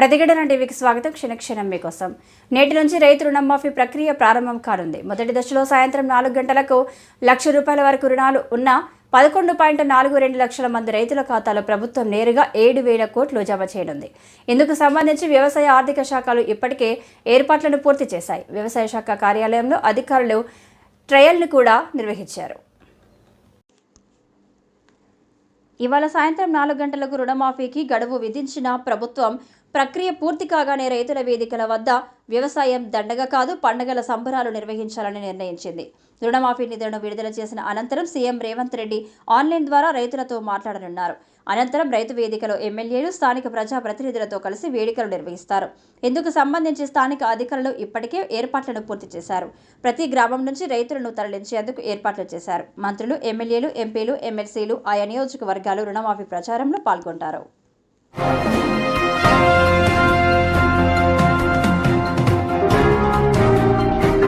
ప్రతిఘటన టీవీకి స్వాగతం. క్షణక్షణం మీకోసం. నేటి నుంచి రైతు రుణమాఫీ ప్రక్రియ ప్రారంభం కానుంది. మొదటి దశలో సాయంత్రం నాలుగు గంటలకు లక్ష రూపాయల వరకు రుణాలు ఉన్న పదకొండు పాయింట్ నాలుగు రెండు లక్షల మంది రైతుల ఖాతాలో ప్రభుత్వం నేరుగా ఏడు వేల కోట్లు జమ చేయనుంది. ఇందుకు సంబంధించి వ్యవసాయ ఆర్థిక శాఖలు ఇప్పటికే ఏర్పాట్లను పూర్తి చేశాయి. వ్యవసాయ శాఖ కార్యాలయంలో అధికారులు ట్రయల్ను కూడా నిర్వహించారు. ఇవాళ సాయంత్రం నాలుగు గంటలకు రుణమాఫీకి గడువు విధించిన ప్రభుత్వం ప్రక్రియ పూర్తి కాగానే రైతుల వేదికల వద్ద వ్యవసాయం దండగ కాదు పండగల సంబరాలు నిర్వహించాలని నిర్ణయించింది. రుణమాఫీ నిధులను విడుదల చేసిన అనంతరం సీఎం రేవంత్ రెడ్డి ఆన్లైన్ ద్వారా రైతులతో మాట్లాడనున్నారు. అనంతరం రైతు వేదికలో ఎమ్మెల్యేలు స్థానిక ప్రజాప్రతినిధులతో కలిసి వేడుకలు నిర్వహిస్తారు. ఇందుకు సంబంధించి స్థానిక అధికారులు ఇప్పటికే ఏర్పాట్లను పూర్తి చేశారు. ప్రతి గ్రామం నుంచి రైతులను తరలించేందుకు ఏర్పాట్లు చేశారు. మంత్రులు ఎమ్మెల్యేలు ఎంపీలు ఎమ్మెల్సీలు ఆయా నియోజకవర్గాలు రుణమాఫీ ప్రచారంలో పాల్గొంటారు.